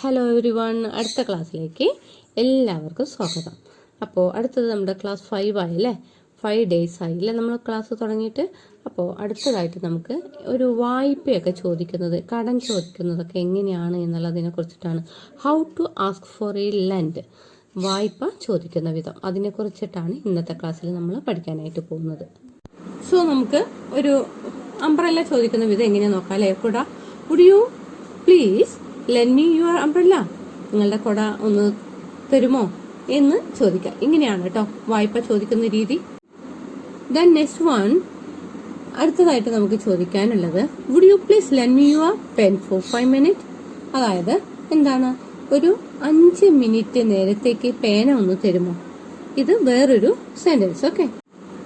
Hello every one അടുത്ത ക്ലാസ്സിലേക്ക് എല്ലാവർക്കും സ്വാഗതം. അപ്പോൾ അടുത്തത് നമ്മുടെ ക്ലാസ് ഫൈവ് ആയില്ലേ? ഫൈവ് ഡേയ്സ് ആയില്ലേ നമ്മൾ ക്ലാസ് തുടങ്ങിയിട്ട്? അപ്പോൾ അടുത്തതായിട്ട് നമുക്ക് ഒരു വായ്പയൊക്കെ ചോദിക്കുന്നത് കടം ചോദിക്കുന്നതൊക്കെ എങ്ങനെയാണ് എന്നുള്ളതിനെ കുറിച്ചിട്ടാണ്. How to ask for a lend വായ്പ ചോദിക്കുന്ന വിധം. അതിനെക്കുറിച്ചിട്ടാണ് ഇന്നത്തെ ക്ലാസ്സിൽ നമ്മൾ പഠിക്കാനായിട്ട് പോകുന്നത്. സോ നമുക്ക് ഒരു അംബ്രല്ല ചോദിക്കുന്ന വിധം എങ്ങനെയാണ് നോക്കാം അല്ലേ? കൂടാ would you please lend me your umbrella നിങ്ങളുടെ കുട ഒന്ന് തരുമോ എന്ന് ചോദിക്കുക ഇങ്ങനെയാണ് കേട്ടോ വായ്പ ചോദിക്കുന്ന രീതി. ദൻ നെക്സ്റ്റ് വൺ അടുത്തതായിട്ട് നമുക്ക് ചോദിക്കാനുള്ളത് would you please lend me your pen for five minute അതായത് എന്താണ്? ഒരു അഞ്ച് മിനിറ്റ് നേരത്തേക്ക് പേന ഒന്ന് തരുമോ? ഇത് വേറൊരു സെന്റൻസ് ഓക്കെ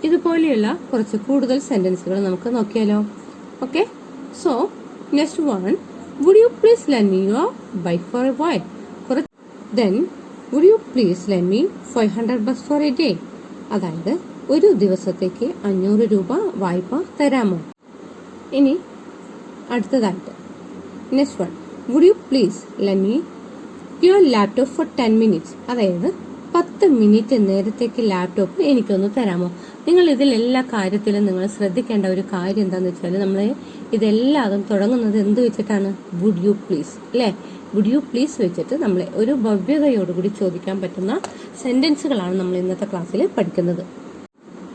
ഇതുപോലെയുള്ള കുറച്ച് കൂടുതൽ സെന്റൻസുകൾ നമുക്ക് നോക്കിയാലോ. Okay so next one would you please lend me your bike for a while then would you please lend me five hundred bucks for a day അതായത് ഒരു ദിവസത്തേക്ക് അഞ്ഞൂറ് രൂപ വായ്പ തരാമോ? ഇനി അടുത്തതായിട്ട്. Next one would you please lend me your laptop for ten minutes അതായത് പത്ത് മിനിറ്റ് നേരത്തേക്ക് ലാപ്ടോപ്പ് എനിക്കൊന്ന് തരാമോ? നിങ്ങൾ ഇതിൽ എല്ലാ കാര്യത്തിലും നിങ്ങൾ ശ്രദ്ധിക്കേണ്ട ഒരു കാര്യം എന്താണെന്ന് വെച്ചാൽ നമ്മൾ ഇതെല്ലാതും തുടങ്ങുന്നത് എന്ത് വെച്ചിട്ടാണ്? വുഡ് യു പ്ലീസ് അല്ലേ വുഡ് യു പ്ലീസ് വെച്ചിട്ട് നമ്മൾ ഒരു ഭവ്യതയോടുകൂടി ചോദിക്കാൻ പറ്റുന്ന സെന്റൻസുകളാണ് നമ്മൾ ഇന്നത്തെ ക്ലാസ്സിൽ പഠിക്കുന്നത്.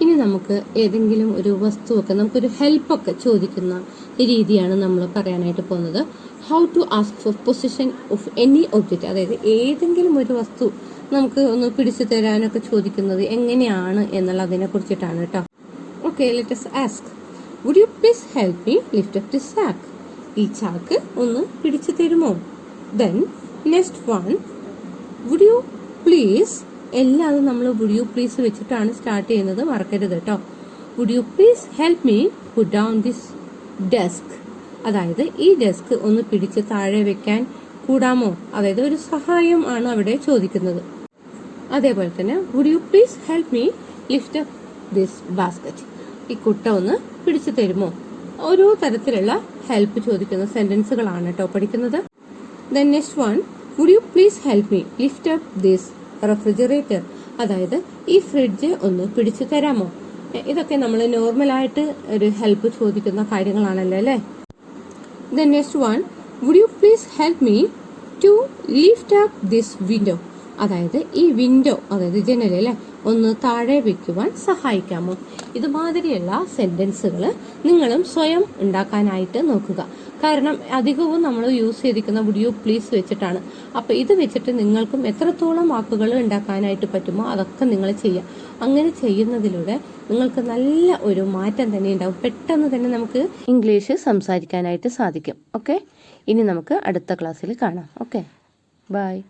ഇനി നമുക്ക് ഏതെങ്കിലും ഒരു വസ്തുവൊക്കെ നമുക്കൊരു ഹെൽപ്പൊക്കെ ചോദിക്കുന്ന രീതിയാണ് നമ്മൾ പറയാനായിട്ട് പോകുന്നത്. How to ask for position of any object അതായത് ഏതെങ്കിലും ഒരു വസ്തു നമുക്ക് ഒന്ന് പിടിച്ചു തരാനൊക്കെ ചോദിക്കുന്നത് എങ്ങനെയാണ് എന്നുള്ളതിനെ കുറിച്ചിട്ടാണ് കേട്ടോ. Okay let's ask would you please help me lift up the sack ഈ ചാക്ക് ഒന്ന് പിടിച്ചു തരുമോ? Then next one would you please എല്ലാതും നമ്മൾ വുഡ് യു പ്ലീസ് വെച്ചിട്ടാണ് സ്റ്റാർട്ട് ചെയ്യുന്നത് മറക്കരുത് കേട്ടോ. Would you please help me put down this desk അതായത് ഈ ഡെസ്ക് ഒന്ന് പിടിച്ച് താഴെ വെക്കാൻ കൂടാമോ? അതായത് ഒരു സഹായം ആണ് അവിടെ ചോദിക്കുന്നത്. അതേപോലെ തന്നെ would you please help me lift up this basket ഈ കുട്ട ഒന്ന് പിടിച്ചു തരുമോ? ഓരോ തരത്തിലുള്ള ഹെൽപ്പ് ചോദിക്കുന്ന സെന്റൻസുകളാണ് കേട്ടോ പഠിക്കുന്നത്. Then next one would you please help me lift up this refrigerator അതായത് ഈ ഫ്രിഡ്ജ് ഒന്ന് പിടിച്ചു തരാമോ? ഇതൊക്കെ നമ്മൾ നോർമലായിട്ട് ഒരു ഹെൽപ്പ് ചോദിക്കുന്ന കാര്യങ്ങളാണല്ലോ അല്ലേ? Then next one Would you please help me to lift up this window? അതായത് ഈ വിൻഡോ അതായത് ജനൽ അല്ലേ? ഒന്ന് താഴെ വയ്ക്കുവാൻ സഹായിക്കാമോ? ഇതുമാതിരിയുള്ള സെന്റൻസുകൾ നിങ്ങളും സ്വയം ഉണ്ടാക്കാനായിട്ട് നോക്കുക. കാരണം അധികവും നമ്മൾ യൂസ് ചെയ്തിരിക്കുന്ന വുഡ് പ്ലീസ് വെച്ചിട്ടാണ്. അപ്പോൾ ഇത് വെച്ചിട്ട് നിങ്ങൾക്കും എത്രത്തോളം വാക്കുകൾ ഉണ്ടാക്കാനായിട്ട് പറ്റുമോ അതൊക്കെ നിങ്ങൾ ചെയ്യാം അങ്ങനെ ചെയ്യുന്നതിലൂടെ നിങ്ങൾക്ക് നല്ല ഒരു മാറ്റം തന്നെ ഉണ്ടാവും. പെട്ടെന്ന് തന്നെ നമുക്ക് ഇംഗ്ലീഷ് സംസാരിക്കാനായിട്ട് സാധിക്കും. ഓക്കെ ഇനി നമുക്ക് അടുത്ത ക്ലാസ്സിൽ കാണാം. Okay bye